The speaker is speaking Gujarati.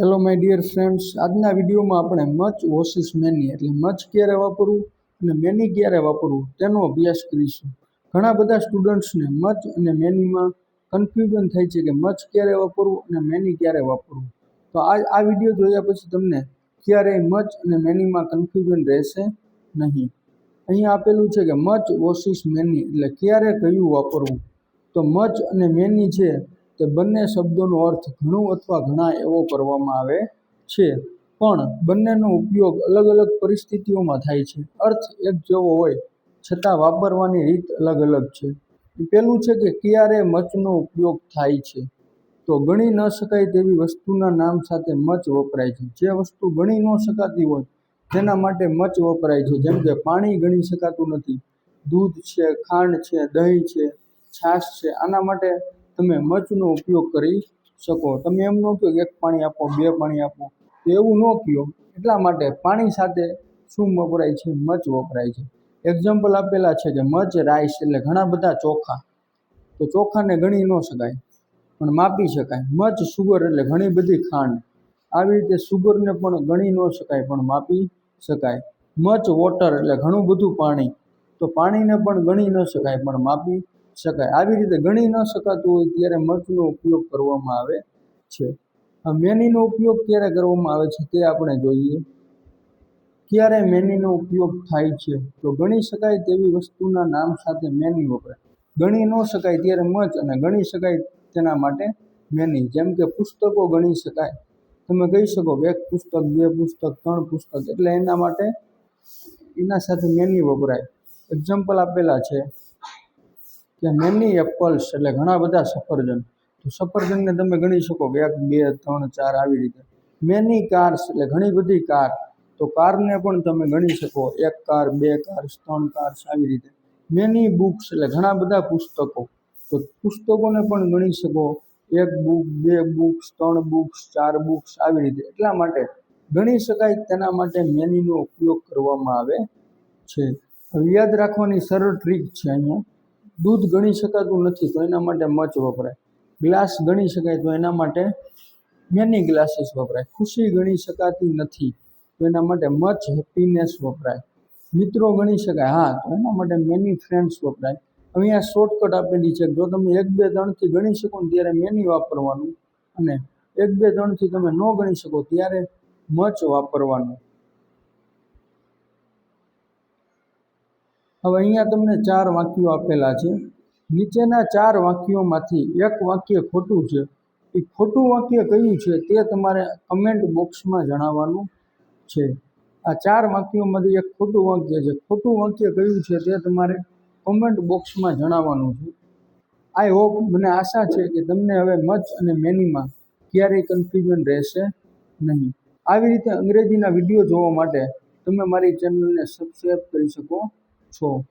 હેલો માય ડિયર ફ્રેન્ડ્સ આજના વિડીયોમાં આપણે મચ વોસિસ મેની એટલે મચ ક્યારે વાપરવું અને મેની ક્યારે વાપરવું તેનો અભ્યાસ કરીશું. ઘણા બધા સ્ટુડન્ટ્સને મચ અને મેનીમાં કન્ફ્યુઝન થાય છે કે મચ ક્યારે વાપરવું અને મેની ક્યારે વાપરવું. તો આ આ વીડિયો જોયા પછી તમને ક્યારેય મચ અને મેનીમાં કન્ફ્યુઝન રહેશે નહીં. અહીંયા આપેલું છે કે મચ વોસિસ મેની એટલે ક્યારે કયું વાપરવું. તો મચ અને મેની છે તે બંને શબ્દોનો અર્થ ઘણું અથવા ઘણા એવો કરવામાં આવે છે. પણ બંનેનો ઉપયોગ અલગ અલગ પરિસ્થિતિઓમાં થાય છે. અર્થ એક જેવો હોય, છતાં વાપરવાની રીત અલગ અલગ છે. પહેલું છે કે ક્યારે મચનો ઉપયોગ થાય છે. તો ગણી ન શકાય તેવી વસ્તુના નામ સાથે મચ વપરાય છે. જે વસ્તુ ગણી ન શકાતી હોય, તેના માટે મચ વપરાય છે. જેમ કે પાણી ગણી શકાતું નથી. દૂધ છે, ખાંડ છે, દહીં છે, છાશ છે. આના માટે તમે મચનો ઉપયોગ કરી શકો. તમે એમ ન કહો એક પાણી આપો, બે પાણી આપો. તો એવું ન કહો એટલા માટે પાણી સાથે શું વપરાય છે? મચ વપરાય છે. એક્ઝામ્પલ આપેલા છે કે મચ રાઈસ એટલે ઘણા બધા ચોખા. તો ચોખાને ગણી ન શકાય. પણ માપી શકાય. મચ સુગર એટલે ઘણી બધી ખાંડ. આવી રીતે સુગરને પણ ગણી ન શકાય, પણ માપી શકાય. મચ વોટર એટલે ઘણું બધું પાણી. તો પાણીને પણ ગણી ન શકાય, પણ માપી શકાય. આવી રીતે ગણી ન શકાતું હોય ત્યારે મચનો ઉપયોગ કરવામાં આવે છે. આ મેનીનો ઉપયોગ ક્યારે કરવામાં આવે છે તે આપણે જોઈએ. ક્યારે મેનીનો ઉપયોગ થાય છે તો ગણી શકાય તેવી વસ્તુના નામ સાથે મેની વપરાય. ગણી ન શકાય ત્યારે મચ અને ગણી શકાય તેના માટે મેની. જેમ કે પુસ્તકો ગણી શકાય. તમે કહી શકો કે એક પુસ્તક, બે પુસ્તક, ત્રણ પુસ્તક એટલે એના માટે એના સાથે મેની વપરાય. એક્ઝામ્પલ આપેલા છે. કે મેની એપલ્સ એટલે ઘણા બધા સફરજન. તો સફરજનને તમે ગણી શકો કે એક, બે, ત્રણ, ચાર આવી રીતે. મેની કાર્સ એટલે ઘણી બધી કાર તો કારને પણ તમે ગણી શકો. એક કાર બે કાર ત્રણ કાર્સ આવી રીતે. મેની બુક્સ એટલે ઘણા બધા પુસ્તકો. તો પુસ્તકોને પણ ગણી શકો. એક બુક બે બુક્સ ત્રણ બુક્સ ચાર બુક્સ આવી રીતે. એટલા માટે ગણી શકાય તેના માટે મેનીનો ઉપયોગ કરવામાં આવે છે. હવે યાદ રાખવાની સરળ ટ્રીક છે અહીંયા. દૂધ ગણી શકાતું નથી, તો એના માટે મચ વપરાય. ગ્લાસ ગણી શકાય, તો એના માટે મેની ગ્લાસીસ વપરાય. ખુશી ગણી શકાતી નથી, તો એના માટે મચ હેપીનેસ વપરાય. મિત્રો ગણી શકાય, હા, તો એના માટે મેની ફ્રેન્ડ્સ વપરાય. અહીંયા શોર્ટકટ આપેલી છે, જો તમે એક, બે ત્રણથી ગણી શકો ત્યારે મેની વાપરવાનું અને એક, બે ત્રણથી તમે ન ગણી શકો, ત્યારે મચ વાપરવાનું. હવે અહીંયા તમને ચાર વાક્યો આપેલા છે. નીચેના ચાર વાક્યોમાંથી એક વાક્ય ખોટું છે. એ ખોટું વાક્ય કયું છે તે તમારે કમેન્ટ બોક્સમાં જણાવવાનું છે. આ ચાર વાક્યોમાંથી એક ખોટું વાક્ય છે. ખોટું વાક્ય કયું છે તે તમારે કોમેન્ટ બોક્સમાં જણાવવાનું છે. આઈ હોપ મને આશા છે કે તમને હવે મચ અને મેનીમાં ક્યારેય કન્ફ્યુઝન રહેશે નહીં. આવી રીતે અંગ્રેજીના વીડિયો જોવા માટે તમે મારી ચેનલને સબસ્ક્રાઈબ કરી શકો. છો